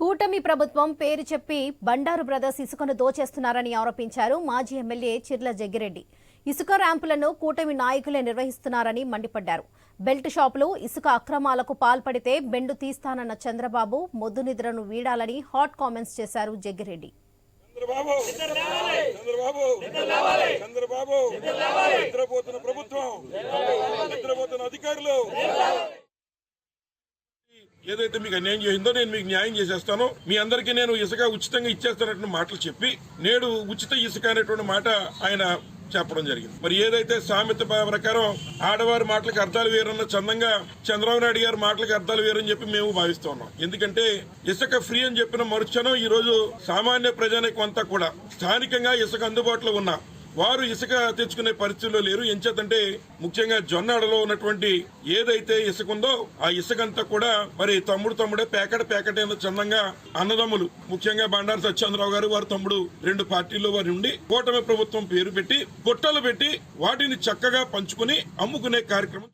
కూటమి ప్రభుత్వం పేరు చెప్పి బండారు బ్రదర్స్ ఇసుకను దోచేస్తున్నారని ఆరోపించారు మాజీ ఎమ్మెల్యే చిర్ల జగ్గిరెడ్డి. ఇసుక ర్యాంపులను కూటమి నాయకులే నిర్వహిస్తున్నారని మండిపడ్డారు. బెల్ట్ షాపులు ఇసుక అక్రమాలకు పాల్పడితే బెండు తీస్తానన్న చంద్రబాబు మొద్దు నిద్రను వీడాలని హాట్ కామెంట్స్ చేశారు జగ్గిరెడ్డి. చంద్రబాబు! చంద్రబాబు! చంద్రబాబు! నిద్రపోతున్న ప్రభుత్వం! నిద్రపోతున్న అధికారులు! ఏదైతే మీకు అన్యాయం చేసిందో నేను మీకు న్యాయం చేసేస్తాను. మీ అందరికీ నేను ఇసుక ఉచితంగా ఇచ్చేస్తానటువంటి మాటలు చెప్పి నేడు ఉచిత ఇసుక అనేటువంటి మాట ఆయన చెప్పడం జరిగింది. మరి ఏదైతే సామెత ప్రకారం ఆడవారి మాటలకు అర్థాలు వేరన్న చందంగా చంద్రబాబు నాయుడు గారి మాటలకు అర్థాలు వేరని చెప్పి మేము భావిస్తున్నాం ఎందుకంటే ఇసుక ఫ్రీ అని చెప్పిన మరుక్షణం ఈ రోజు సామాన్య ప్రజానికి అంతా కూడా స్థానికంగా ఇసుక అందుబాటులో ఉన్న వారు ఇసుక తెచ్చుకునే పరిస్థితుల్లో లేరు. ఎంచేతంటే ముఖ్యంగా జొన్నాడలో ఉన్నటువంటి ఏదైతే ఇసుక ఉందో ఆ ఇసుక అంతా కూడా మరి తమ్ముడు తమ్ముడే ప్యాకెట్ ప్యాకెట్ అయిన చందంగా అన్నదమ్ములు ముఖ్యంగా బండారు సత్యేంద్రరావు గారు వారి తమ్ముడు రెండు పార్టీల్లో వారి ఉండి కూటమి ప్రభుత్వం పేరు పెట్టి గొట్టలు పెట్టి వాటిని చక్కగా పంచుకుని అమ్ముకునే కార్యక్రమం